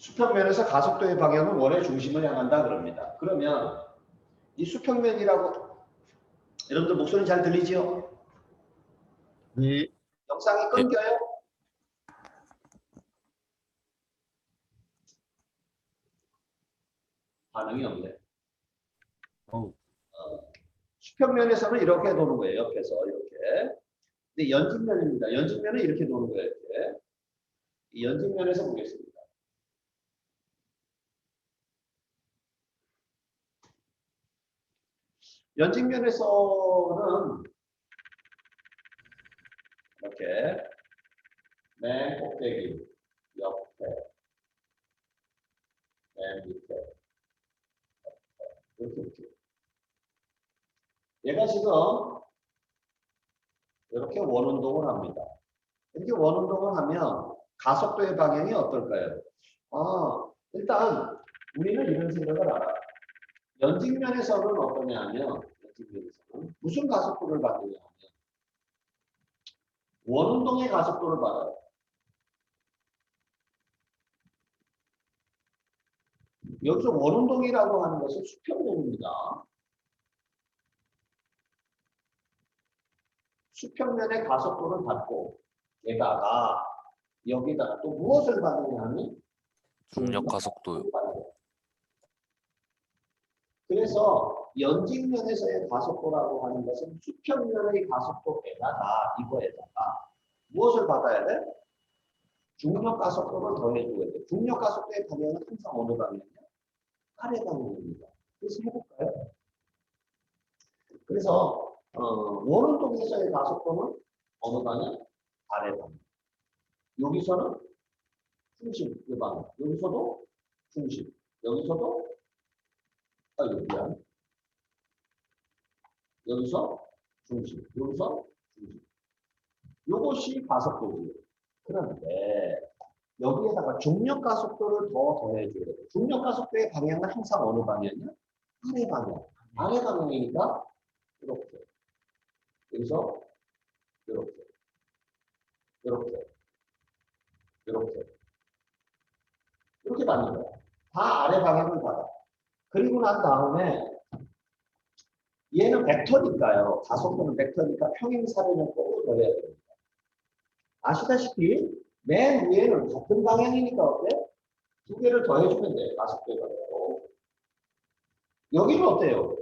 수평면에서 가속도의 방향은 원의 중심을 향한다 그럽니다. 그러면 이 수평면이라고 여러분들 목소리 잘 들리지요? 네. 영상이 끊겨요? 반응이 없네. 어우. 수평면에서는 이렇게 도는 거예요. 옆에서 이렇게. 근데 연직면입니다. 연직면은 이렇게 도는 거예요. 이렇게. 이 연직면에서 보겠습니다. 연직면에서는 이렇게 맨 꼭대기 옆에 맨 밑에 이렇게 이렇게 얘가 지금 이렇게 원운동을 합니다. 이렇게 원운동을 하면 가속도의 방향이 어떨까요? 아, 일단 우리는 이런 생각을 알아요. 연직면에서는 어떠냐 하면 연직면에서는 무슨 가속도를 받느냐 하면 원운동의 가속도를 받아요. 여기서 원운동이라고 하는 것은 수평면입니다. 수평면의 가속도를 받고 얘다가 여기다가 또 무엇을 받느냐 하면 중력 가속도요. 그래서 연직면에서의 가속도라고 하는 것은 수평면의 가속도에다가 이거에다가 무엇을 받아야 돼? 중력 가속도를 더해줘야 돼. 중력 가속도의 방향은 항상 어느 방향이냐? 아래 방향입니다. 그래서 해볼까요? 그래서 어, 원운동에서의 가속도는 어느 방향? 아래 방향. 여기서는 중심, 이 방향. 여기서도 중심. 여기서도 아, 여기 미안. 여기서 중심, 여기서 중심. 요것이 가속도지. 그런데 여기에다가 중력 가속도를 더 더해줘야 돼. 중력 가속도의 방향은 항상 어느 방향이야? 아래 방향. 아래 방향이니까 이렇게. 여기서 이렇게. 이렇게. 이렇게. 이렇게 받는 거야. 다 아래 방향을 받아. 그리고 난 다음에 얘는 벡터니까요. 가속도는 벡터니까 평행사변을 꼭 더해야 됩니다. 아시다시피 맨 위에는 같은 방향이니까 어때? 두 개를 더해주면 돼. 가속도에 가지고. 여기는 어때요?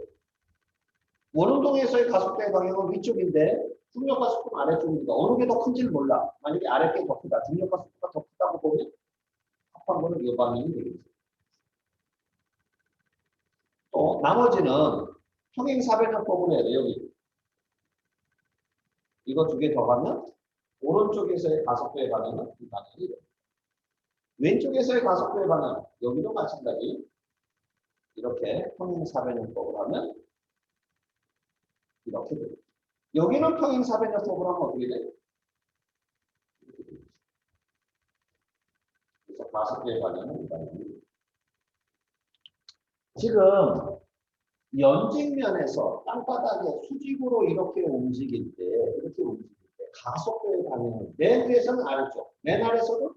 원운동에서의 가속도의 방향은 위쪽인데 중력 가속도는 아래쪽입니다. 어느 게 더 큰지를 몰라. 만약에 아래 게 더 크다. 중력 가속도가 더 크다고 보면 합한 거는 이 방향이 되겠죠. 또 나머지는 평행사변형법을 해야 돼 여기 이거 두 개 더하면 오른쪽에서의 가속도의 방향은 이 방향이 됩니다. 왼쪽에서의 가속도의 방향 여기도 마찬가지 이렇게 평행사변형법을 하면 이렇게 됩니다. 여기는 평행사변형법을 하면 어떻게 돼? 이렇게 됩니다. 그래서 가속도의 방향은 이 방향이 지금 연직면에서 땅바닥에 수직으로 이렇게 움직일 때, 이렇게 움직일 때, 가속도의 방향은 맨 위에서는 아래쪽, 맨 아래서도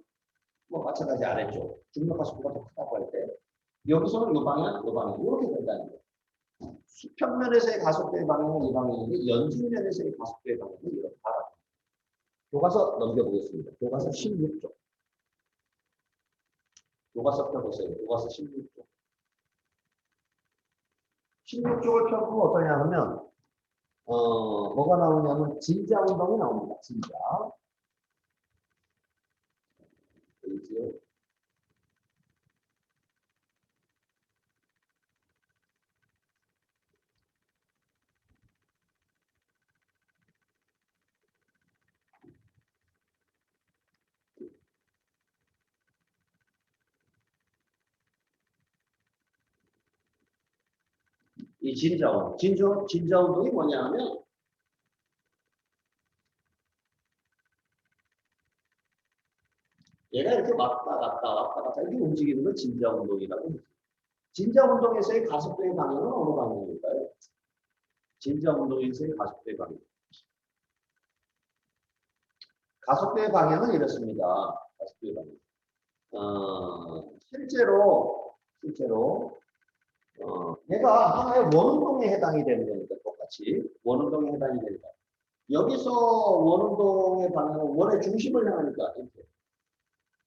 뭐 마찬가지 아래쪽, 중력 가속도가 더 크다고 할 때, 여기서는 이 방향, 이 방향, 이렇게 된다는 거예요. 수평면에서의 가속도의 방향은 이 방향인데, 연직면에서의 가속도의 방향은 이렇게 바라. 교과서 넘겨보겠습니다. 교과서 16쪽. 교과서 펴보세요. 교과서 16쪽. 16쪽을 펴보면 어떠냐 하면 어 뭐가 나오냐면 진자 운동이 나옵니다. 진자. 이 진자운, 진조, 진자운동이 뭐냐 하면 얘가 이렇게 왔다 갔다 왔다 갔다 이렇게 움직이는 걸 진자운동이라고 합니다. 진자운동에서의 가속도의 방향은 어느 방향일까요? 진자운동에서의 가속도의 방향. 가속도의 방향은 이렇습니다. 가속도의 방향. 어, 실제로 실제로 어, 얘가 하나의 원운동에 해당이 되는 거니까 똑같이 원운동에 해당이 되니까 여기서 원운동의 방향은 원의 중심을 향하니까 이렇게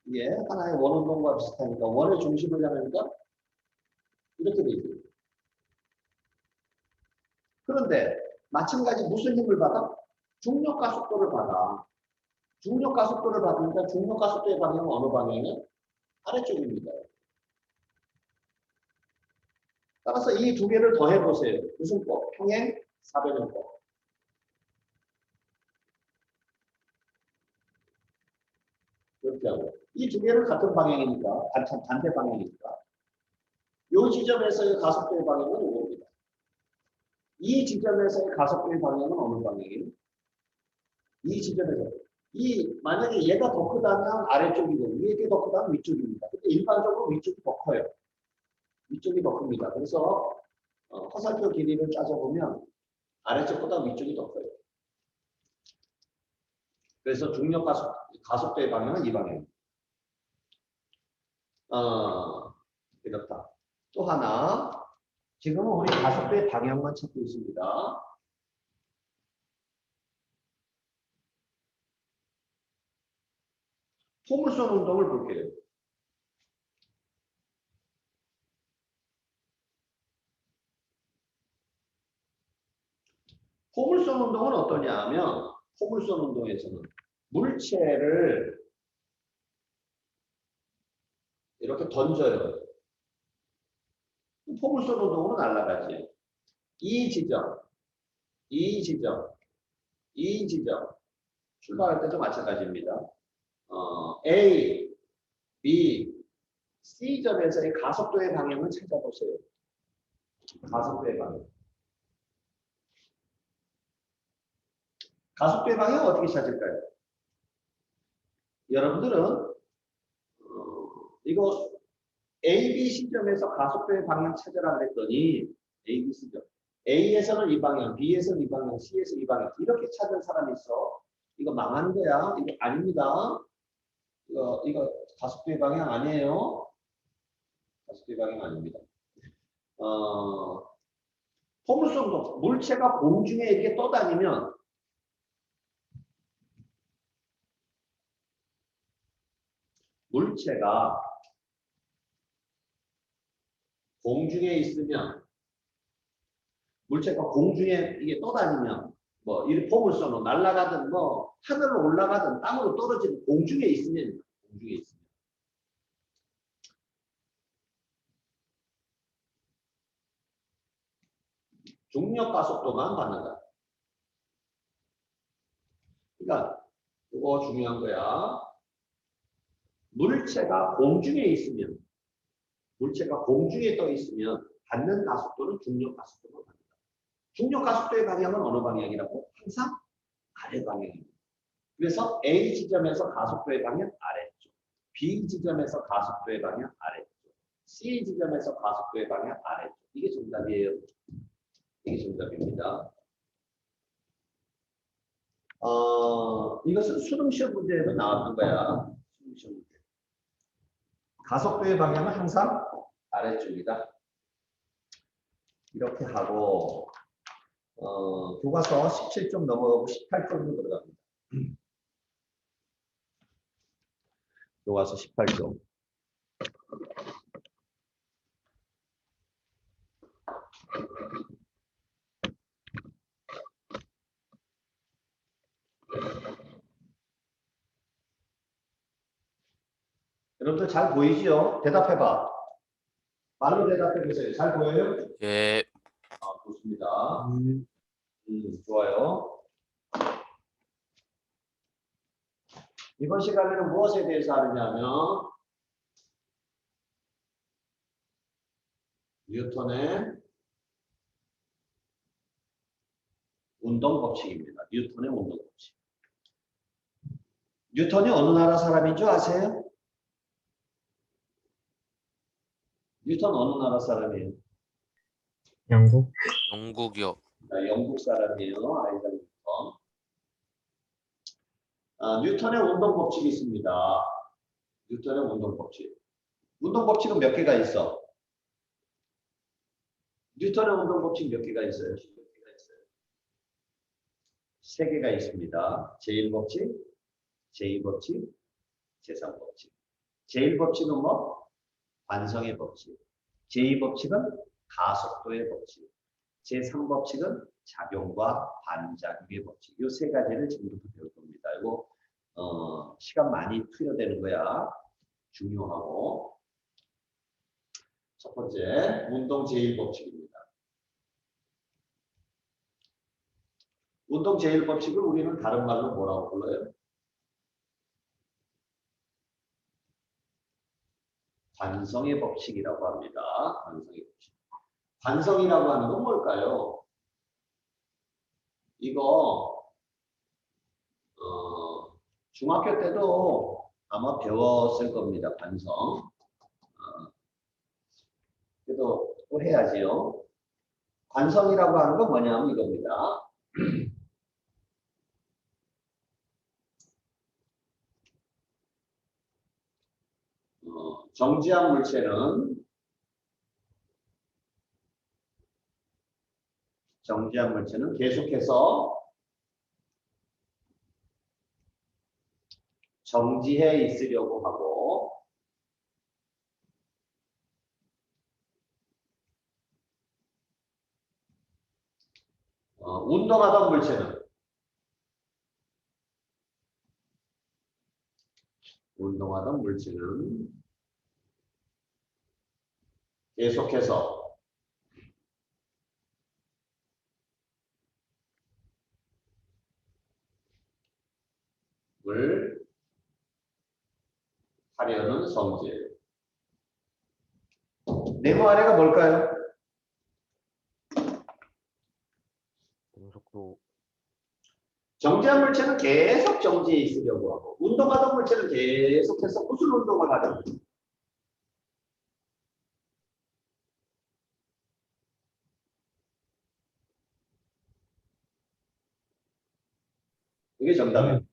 이게 하나의 원운동과 비슷하니까 원의 중심을 향하니까 이렇게 되죠. 그런데 마찬가지 무슨 힘을 받아? 중력 가속도를 받아. 중력 가속도를 받으니까 중력 가속도의 방향은 어느 방향이냐? 아래쪽입니다. 따라서 이 두 개를 더해 보세요. 무슨 법? 평행 사변형법. 그렇게 하고 이 두 개를 같은 방향이니까 반찬 반대 방향이니까 이 지점에서의 가속도의 방향은 이겁니다. 이 지점에서의 가속도의 방향은 어느 방향이에요? 이 지점에서 이 만약에 얘가 더 크다면 아래쪽이고 이게 더 크다면 위쪽입니다. 근데 일반적으로 위쪽이 더 커요. 위쪽이 더 큽니다. 그래서 어, 화살표 길이를 따져보면 아래쪽보다 위쪽이 더 커요. 그래서 중력 가속, 가속도의 방향은 이 방향입니다. 어, 이렇다. 또 하나, 지금은 우리 가속도의 방향만 찾고 있습니다. 포물선 운동을 볼게요. 포물선 운동은 어떠냐 하면 포물선 운동에서는 물체를 이렇게 던져요. 포물선 운동으로 날아가지. 이 지점, 이 지점, 이 지점. 출발할 때도 마찬가지입니다. 어, A, B, C점에서의 가속도의 방향을 찾아보세요. 가속도의 방향. 가속도의 방향 어떻게 찾을까요? 여러분들은 어, 이거 A, B 시점에서 가속도의 방향 찾으라 그랬더니 A, B 시점. A에서는 이 방향, B에서는 이 방향, C에서 이 방향 이렇게 찾은 사람이 있어. 이거 망한 거야. 이거 아닙니다. 이거 이거 가속도의 방향 아니에요. 가속도의 방향 아닙니다. 어, 포물선도 물체가 공중에 이렇게 떠다니면 물체가 공중에 있으면 물체가 공중에 이게 떠다니면 뭐이 포물선으로 날아가든 뭐 하늘로 올라가든 땅으로 떨어지는 공중에 있으면 공중에 있으면 중력 가속도만 받는다. 그러니까 이거 중요한 거야. 물체가 공중에 있으면 물체가 공중에 떠 있으면 받는 가속도는 중력 가속도만 받는다. 중력 가속도의 방향은 어느 방향이라고? 항상 아래 방향입니다. 그래서 A 지점에서 가속도의 방향 아래쪽, B 지점에서 가속도의 방향 아래쪽, C 지점에서 가속도의 방향 아래쪽. 이게 정답이에요. 이게 정답입니다. 어, 이것은 수능 시험 문제에도 나왔던 거야. 수능 시험. 가속도의 방향은 항상 아래쪽이다. 이렇게 하고 어, 교과서 17쪽 넘어가고 18쪽으로 들어갑니다. 교과서 18쪽. 여러분들 잘 보이지요? 대답해봐. 말로 대답해 보세요. 잘 보여요? 예, 아, 좋습니다. 음, 좋아요. 이번 시간에는 무엇에 대해서 하느냐면 뉴턴의 운동 법칙입니다. 뉴턴의 운동 법칙. 뉴턴이 어느 나라 사람인 줄 아세요? 뉴턴 어느 나라 사람이에요? 영국 영국이요. 아, 영국 사람이에요. 아이작 뉴턴. 아, 뉴턴의 운동 법칙이 있습니다. 뉴턴의 운동 법칙. 운동 법칙은 몇 개가 있어? 뉴턴의 운동 법칙 몇 개가 있어요? 몇 개가 있어요? 세 개가 있습니다. 제1법칙, 제2법칙, 제3법칙. 제1법칙은 뭐? 관성의 법칙. 제2법칙은 가속도의 법칙. 제3법칙은 작용과 반작용의 법칙. 이 세 가지를 지금부터 배울 겁니다. 이거 어, 시간 많이 투여되는 거야. 중요하고. 첫 번째, 운동 제1법칙입니다. 운동 제1법칙을 우리는 다른 말로 뭐라고 불러요? 관성의 법칙이라고 합니다. 관성의 법칙. 관성이라고 하는 건 뭘까요? 이거 어, 중학교 때도 아마 배웠을 겁니다. 관성. 어, 그래도 또 해야지요. 관성이라고 하는 건 뭐냐면 이겁니다. 어, 정지한 물체는 정지한 물체는 계속해서 정지해 있으려고 하고 어, 운동하던 물체는 운동하던 물체는 계속해서 을 하려는 성질. 네모 아래가 뭘까요? 등속도 정지한 물체는 계속 정지해 있으려고 하고 운동하던 물체는 계속해서 무슨 운동을 하려고 이게 정답입니다.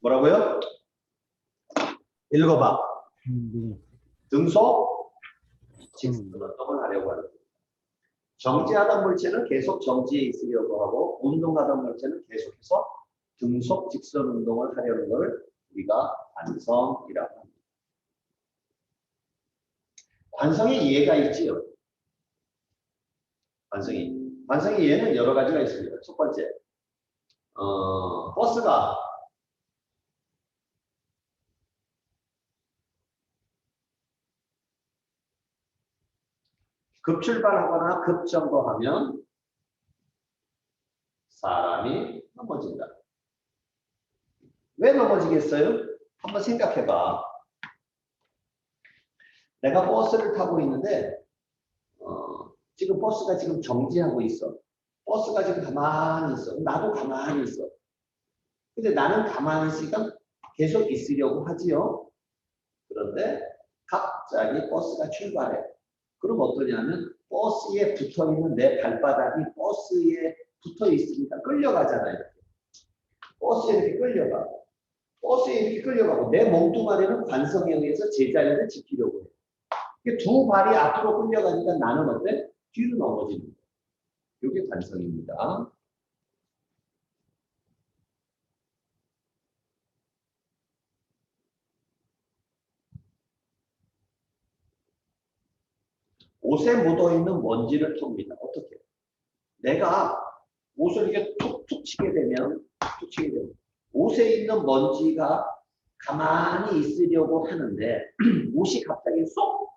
뭐라고요? 읽어봐. 행동, 등속 직선 운동을 하려고 하는. 정지하던 물체는 계속 정지해 있으려고 하고 운동하던 물체는 계속해서 등속 직선 운동을 하려는 걸 우리가 관성이라고 합니다. 관성의 이해가 있지요. 관성이. 관성의 이해는 여러 가지가 있습니다. 첫 번째, 어, 버스가 급출발하거나 급정거하면 사람이 넘어진다. 왜 넘어지겠어요? 한번 생각해봐. 내가 버스를 타고 있는데 어, 지금 버스가 지금 정지하고 있어. 버스가 지금 가만히 있어. 나도 가만히 있어. 근데 나는 가만히 있으니까 계속 있으려고 하지요. 그런데 갑자기 버스가 출발해. 그럼 어떠냐면 버스에 붙어 있는 내 발바닥이 버스에 붙어 있으니까 끌려가잖아요. 버스에 이렇게 끌려가. 버스에 이렇게 끌려가고 내 몸뚱아리는 관성에 의해서 제자리를 지키려고 해. 두 발이 앞으로 끌려가니까 나는 어때? 뒤로 넘어지는 거야. 이게 관성입니다. 옷에 묻어있는 먼지를 톱니다. 어떻게? 내가 옷을 이렇게 툭툭 치게 되면, 툭 치게 되면, 옷에 있는 먼지가 가만히 있으려고 하는데, 옷이 갑자기 쏙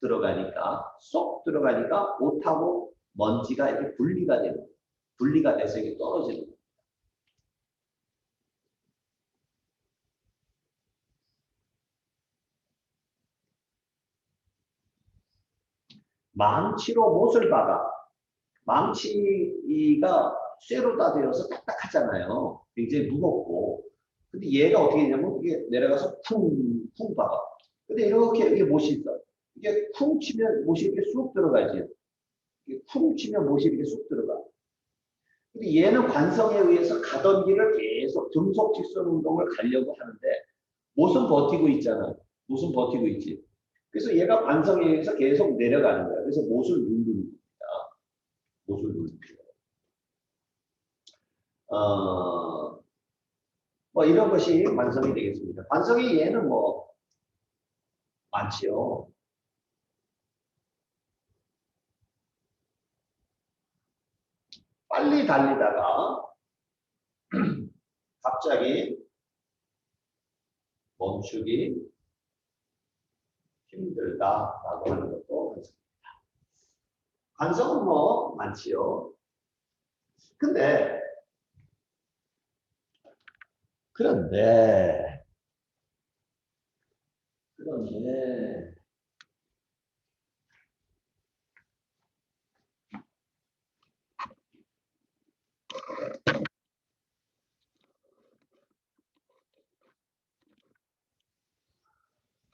들어가니까, 쏙 들어가니까 옷하고 먼지가 이렇게 분리가 되는. 분리가 돼서 이게 떨어지는 거예요. 망치로 못을 박아. 망치가 쇠로 다 되어서 딱딱하잖아요. 굉장히 무겁고. 근데 얘가 어떻게 되냐면 이게 내려가서 쿵쿵 박아. 근데 이렇게 이게 못이 있어. 이게 쿵 치면 못이 이렇게 쑥 들어가지. 쿵 치면 못이 이렇게 쑥 들어가. 근데 얘는 관성에 의해서 가던 길을 계속 등속 직선 운동을 가려고 하는데 못은 버티고 있잖아. 못은 버티고 있지. 그래서 얘가 관성에 의해서 계속 내려가는 거야. 그래서 못을 누르는 겁니다. 못을 누르는 거야. 어, 뭐 이런 것이 관성이 되겠습니다. 관성이 얘는 뭐 많지요. 빨리 달리다가 갑자기 멈추기 힘들다라고 하는 것도 있습니다. 관성은 뭐 많지요. 근데 그런데 그런데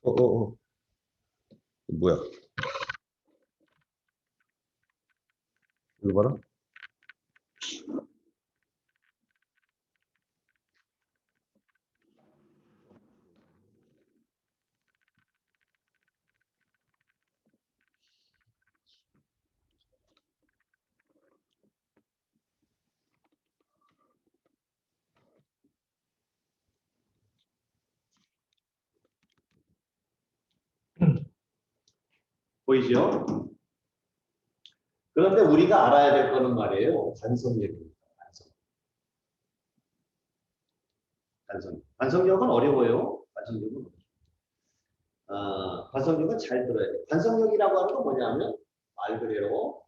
어 어 어 뭐야? 이거 봐라. 보이죠? 그런데 우리가 알아야 될 거는 말이에요. 관성력입니다. 관성. 관성. 관성력은 어려워요. 관성력은 어려워요. 어, 관성력은 잘 들어야 돼요. 관성력이라고 하는 건 뭐냐면 말 그대로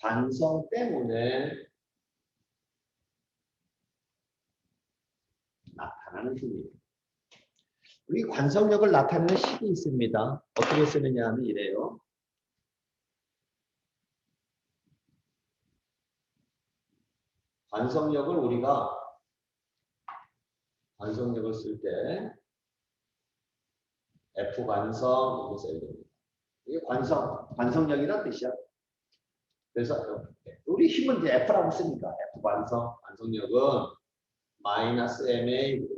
관성 때문에 나타나는 힘이에요. 우리 관성력을 나타내는 식이 있습니다. 어떻게 쓰느냐 하면 이래요. 관성력을 우리가 관성력을 쓸 때 F 관성 이렇게 써야 됩니다. 이게 관성, 관성력이란 뜻이야. 그래서 우리 힘은 이제 F라고 쓰니까 F 관성, 관성력은 마이너스 MA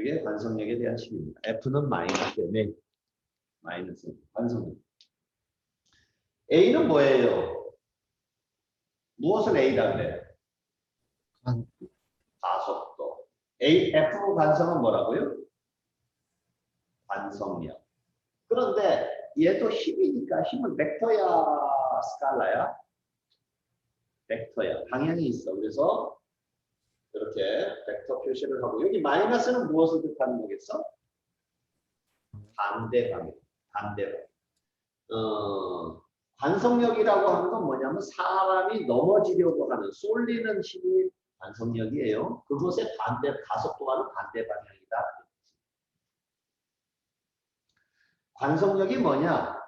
이게 관성력에 대한 식입니다. F는 마이너스 MA 마이너스 관성력. A는 뭐예요? 무엇을 A라 그래요? 관- 가속도. A, F 관성은 뭐라고요? 관성력. 그런데 얘도 힘이니까 힘은 벡터야, 스칼라야? 벡터야. 방향이 있어. 그래서 이렇게 벡터 표시를 하고 여기 마이너스는 무엇을 뜻하는 거겠어? 반대 방향. 반대 방향. 어, 관성력이라고 하는 건 뭐냐면 사람이 넘어지려고 하는 쏠리는 힘이 관성력이에요. 그것의 반대 가속도와는 반대 방향이다. 관성력이 뭐냐?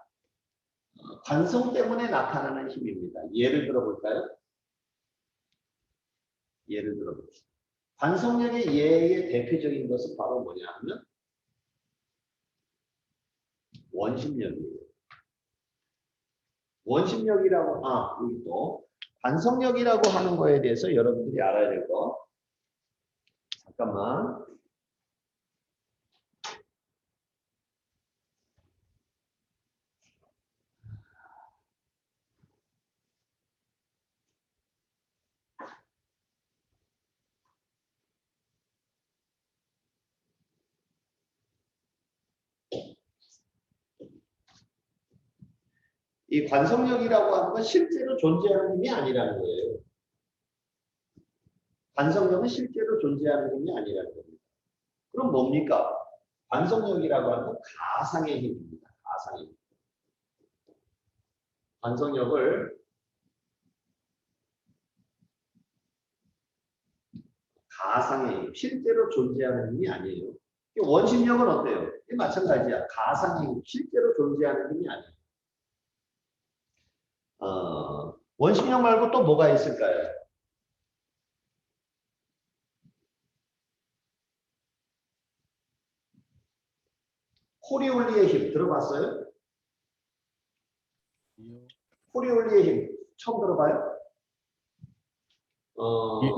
어, 관성 때문에 나타나는 힘입니다. 예를 들어 볼까요? 예를 들어봅시다. 관성력의 예의 대표적인 것은 바로 뭐냐 하면 원심력이에요. 원심력이라고, 아, 여기 또, 관성력이라고 하는 거에 대해서 여러분들이 알아야 될 거. 잠깐만. 이 관성력이라고 하는 건 실제로 존재하는 힘이 아니라는 거예요. 관성력은 실제로 존재하는 힘이 아니라는 겁니다. 그럼 뭡니까? 관성력이라고 하는 건 가상의 힘입니다. 가상의 힘. 관성력을 가상의 힘, 실제로 존재하는 힘이 아니에요. 이 원심력은 어때요? 이 마찬가지야. 가상의 힘, 실제로 존재하는 힘이 아니에요. 어, 원심력 말고 또 뭐가 있을까요? 코리올리의 힘 들어봤어요? 코리올리의 힘 처음 들어봐요? 어, 예.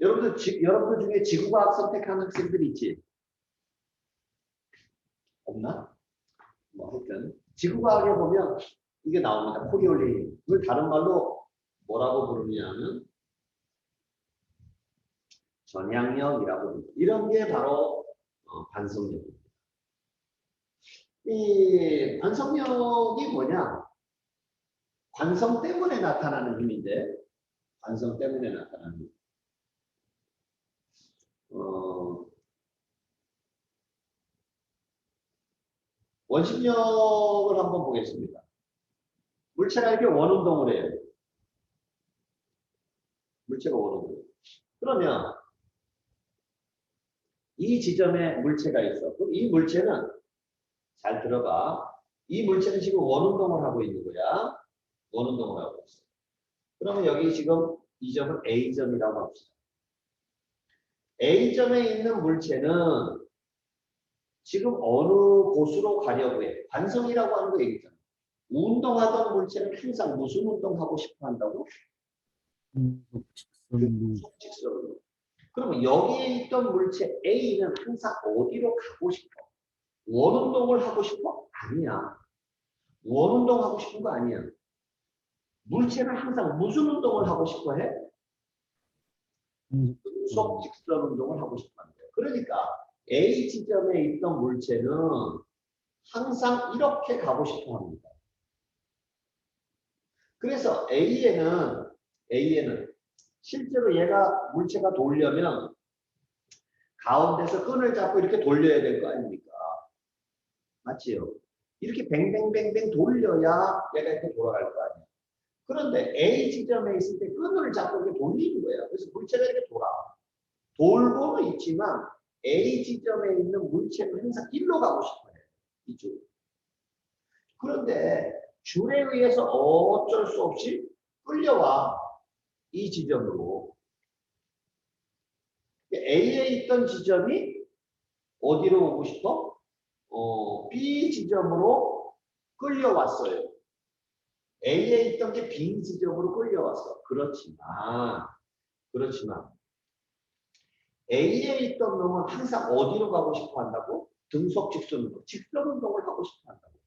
여러분들, 지, 여러분들 중에 지구과학 선택하는 학생들 있지? 없나? 뭐, 하여튼. 지구과학에 보면 이게 나옵니다. 코리올린. 그걸 다른 말로 뭐라고 부르냐면 전향력이라고 부릅니다. 이런 게 바로 어, 반성력입니다. 이 반성력이 뭐냐? 관성 때문에 나타나는 힘인데, 관성 때문에 나타나는 힘. 어, 원심력을 한번 보겠습니다. 물체가 이렇게 원운동을 해요. 물체가 원운동. 그러면 이 지점에 물체가 있어. 그럼 이 물체는 잘 들어봐. 이 물체는 지금 원운동을 하고 있는 거야. 원운동을 하고 있어. 그러면 여기 지금 이 점은 A점이라고 합시다. A점에 있는 물체는 지금 어느 곳으로 가려고 해? 관성이라고 하는 거 얘기잖아. 운동하던 물체는 항상 무슨 운동하고 싶어 한다고? 직선로 속직선으로. 그러면 여기에 있던 물체 A는 항상 어디로 가고 싶어? 원운동을 하고 싶어? 아니야. 원운동 하고 싶은 거 아니야. 물체는 항상 무슨 운동을 하고 싶어 해? 수속 직선 운동을 하고 싶어 한대. 그러니까 A 지점에 있던 물체는 항상 이렇게 가고 싶어 합니다. 그래서 A에는 A에는 실제로 얘가 물체가 돌려면 가운데서 끈을 잡고 이렇게 돌려야 될 거 아닙니까? 맞지요? 이렇게 뱅뱅뱅뱅 돌려야 얘가 이렇게 돌아갈 거 아니야. 그런데 A 지점에 있을 때 끈을 잡고 이렇게 돌리는 거야. 그래서 물체가 이렇게 돌아. 돌고는 있지만 A 지점에 있는 물체는 항상 일로 가고 싶어요. 이쪽. 그런데 줄에 의해서 어쩔 수 없이 끌려와. 이 지점으로. A에 있던 지점이 어디로 오고 싶어? 어, B 지점으로 끌려왔어요. A에 있던 게 B 지점으로 끌려왔어. 그렇지만, 그렇지만, A에 있던 놈은 항상 어디로 가고 싶어 한다고? 등속 직선으로. 직선 운동을 하고 싶어 한다고.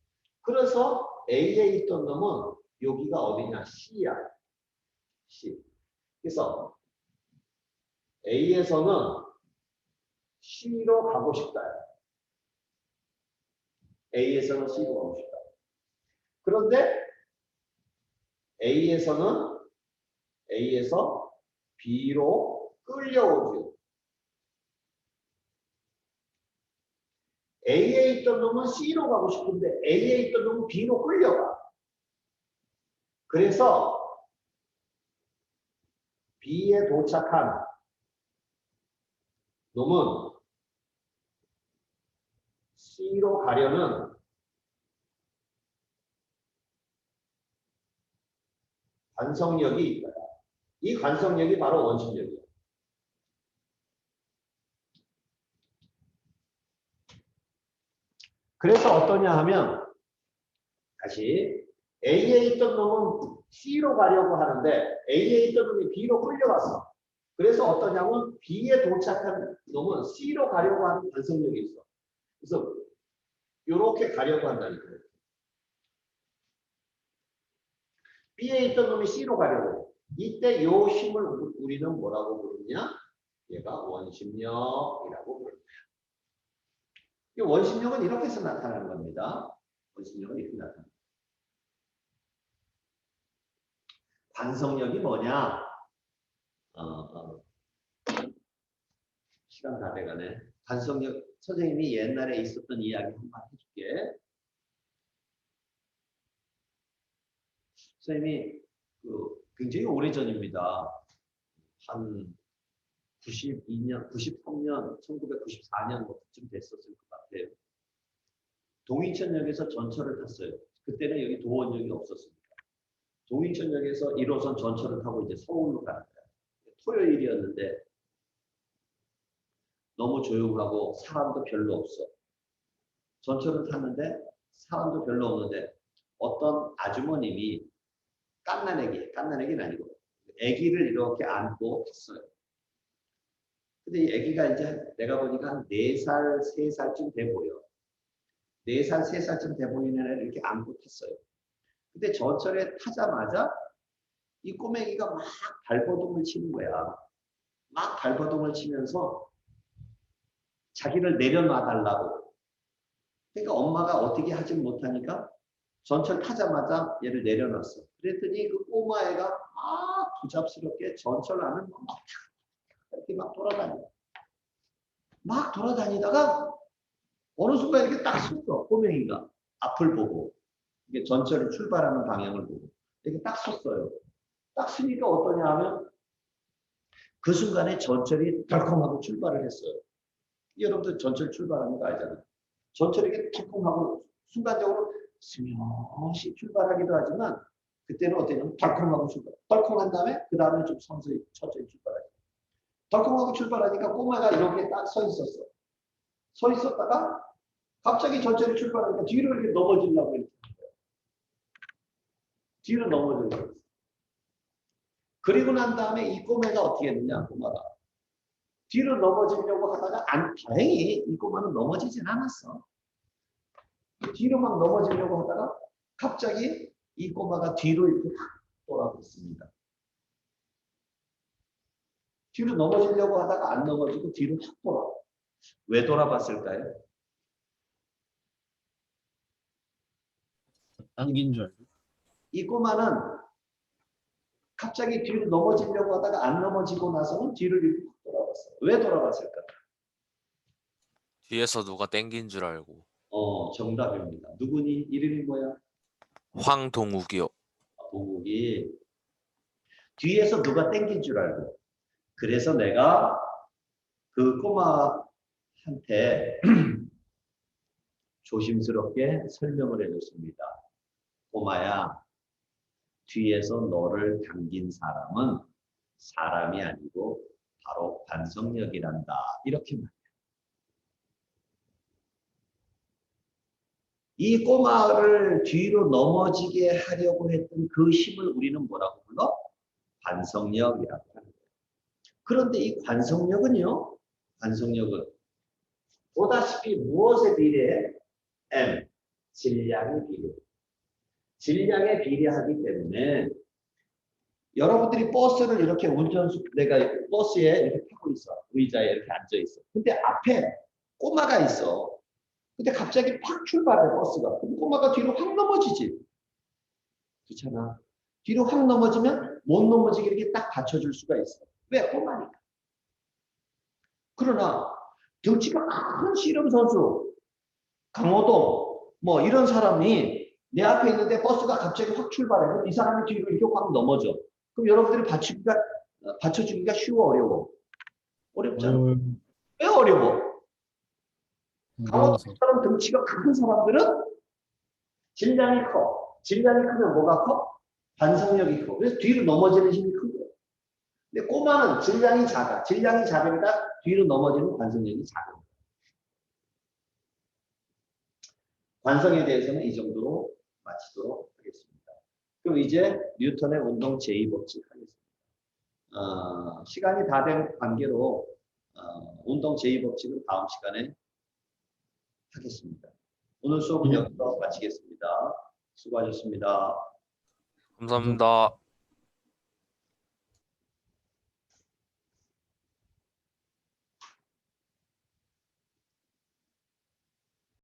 그래서 A에 있던 놈은 여기가 어디냐? C야. C. 그래서 A에서는 C로 가고 싶다. A에서는 C로 가고 싶다. 그런데 A에서는 A에서 B로 끌려오죠. A에 있던 놈은 C로 가고 싶은데 A에 있던 놈은 B로 끌려가. 그래서 B에 도착한 놈은 C로 가려는 관성력이 있다. 이 관성력이 바로 원심력이야. 그래서 어떠냐 하면 다시 A에 있던 놈은 C로 가려고 하는데 A에 있던 놈이 B로 끌려왔어. 그래서 어떠냐면 B에 도착한 놈은 C로 가려고 하는 관성력이 있어. 그래서 이렇게 가려고 한다니까요. B에 있던 놈이 C로 가려고. 해. 이때 요 힘을 우- 우리는 뭐라고 부르냐? 얘가 원심력이라고 부릅니다. 이 원심력은 이렇게 해서 나타나는 겁니다. 원심력은 이렇게 나타납니다. 관성력이 뭐냐? 어, 어. 시간 다 돼가네. 관성력, 선생님이 옛날에 있었던 이야기 한 번 해줄게. 선생님이 그 굉장히 오래전입니다. 한 92년, 93년, 1994년 뭐쯤 됐었을 것 같아요. 동인천역에서 전철을 탔어요. 그때는 여기 도원역이 없었습니다. 동인천역에서 1호선 전철을 타고 이제 서울로 가는 거예요. 토요일이었는데 너무 조용하고 사람도 별로 없어. 전철을 탔는데 사람도 별로 없는데 어떤 아주머님이 깐나내기, 깐나내기는 아니고 아기를 이렇게 안고 탔어요. 근데 이 아기가 이제 내가 보니까 한 4살, 3살쯤 돼 보여. 4살, 3살쯤 돼 보이는 애를 이렇게 안고 탔어요. 근데 전철에 타자마자 이 꼬맹이가 막 발버둥을 치는 거야. 막 발버둥을 치면서 자기를 내려놔 달라고. 그러니까 엄마가 어떻게 하지 못하니까 전철 타자마자 얘를 내려놨어. 그랬더니 그 꼬마애가 막 부잡스럽게 전철 안을 막 이렇게 막 돌아다녀. 막 돌아다니다가 어느 순간 이렇게 딱 섰어. 꼬맹이가 앞을 보고 이게 전철이 출발하는 방향을 보고 이렇게 딱 섰어요. 딱 서니까 어떠냐 하면 그 순간에 전철이 덜컹하고 출발을 했어요. 여러분들 전철 출발하는 거 알잖아요. 전철이 이렇게 덜컹하고 순간적으로 스며시 출발하기도 하지만 그때는 어땠냐면 덜컹하고 출발. 덜컹한 다음에 그 다음에 좀 서서히 천천히 출발하죠. 덜컹하고 출발하니까 꼬마가 이렇게 딱서 있었어. 서 있었다가 갑자기 전철이 출발하니까 뒤로 이렇게 넘어지려고 거예요. 뒤로 했어. 그리고 난 다음에 이 꼬매가 어떻게 했느냐, 꼬마가. 뒤로 넘어지려고 하다가 안, 다행히 이 꼬마는 넘어지진 않았어. 뒤로 막 넘어지려고 하다가 갑자기 이 꼬마가 뒤로 이렇게 확 돌아섰습니다. 뒤로 넘어지려고 하다가 안 넘어지고 뒤로 확 돌아. 왜 돌아봤을까요? 당긴 줄 알고. 이 꼬마는 갑자기 뒤로 넘어지려고 하다가 안 넘어지고 나서는 이렇게 확 돌아봤어요. 왜 돌아봤을까? 뒤에서 누가 땡긴 줄 알고 어, 정답입니다. 누구니? 이름이 뭐야? 황동욱이요. 동욱이 뒤에서 누가 땡긴 줄 알고 그래서 내가 그 꼬마 한테 조심스럽게 설명을 해줬습니다. 꼬마야, 뒤에서 너를 당긴 사람은 사람이 아니고 바로 반성력이란다. 이렇게 말해요. 이 꼬마를 뒤로 넘어지게 하려고 했던 그 힘을 우리는 뭐라고 불러? 관성력이라고 하는 거예요. 그런데 이 관성력은요, 관성력은 보다시피 무엇에 비례해? M, 질량에 비례해. 질량에 비례하기 때문에 여러분들이 버스를 이렇게 운전수, 내가 버스에 이렇게 타고 있어. 의자에 이렇게 앉아 있어. 근데 앞에 꼬마가 있어. 근데 갑자기 팍 출발해 버스가. 그럼 꼬마가 뒤로 확 넘어지지. 그렇잖아. 뒤로 확 넘어지면 못 넘어지게 이렇게 딱 받쳐줄 수가 있어. 왜? 꼬마니까. 그러나 덩치가 큰 씨름 선수, 강호동, 뭐 이런 사람이 내 앞에 있는데 버스가 갑자기 확 출발해. 그럼 이 사람이 뒤로 이렇게 확 넘어져. 그럼 여러분들이 받치기가, 어, 받쳐주기가 쉬워, 어려워? 어렵잖아. 어려워요. 왜 어려워? 어려워서. 강호동 처럼 덩치가 큰 사람들은 질량이 커. 질량이 크면 뭐가 커? 반성력이 커. 그래서 뒤로 넘어지는 힘이 큰 거예요. 근데 꼬마는 질량이 작아. 질량이 작으니까 뒤로 넘어지는 관성력이 작아. 관성에 대해서는 이 정도로 마치도록 하겠습니다. 그럼 이제 뉴턴의 운동 제2법칙 하겠습니다. 어, 시간이 다 된 관계로 어, 운동 제2법칙은 다음 시간에 하겠습니다. 오늘 수업은 예. 여기서 마치겠습니다. 수고하셨습니다. 감사합니다.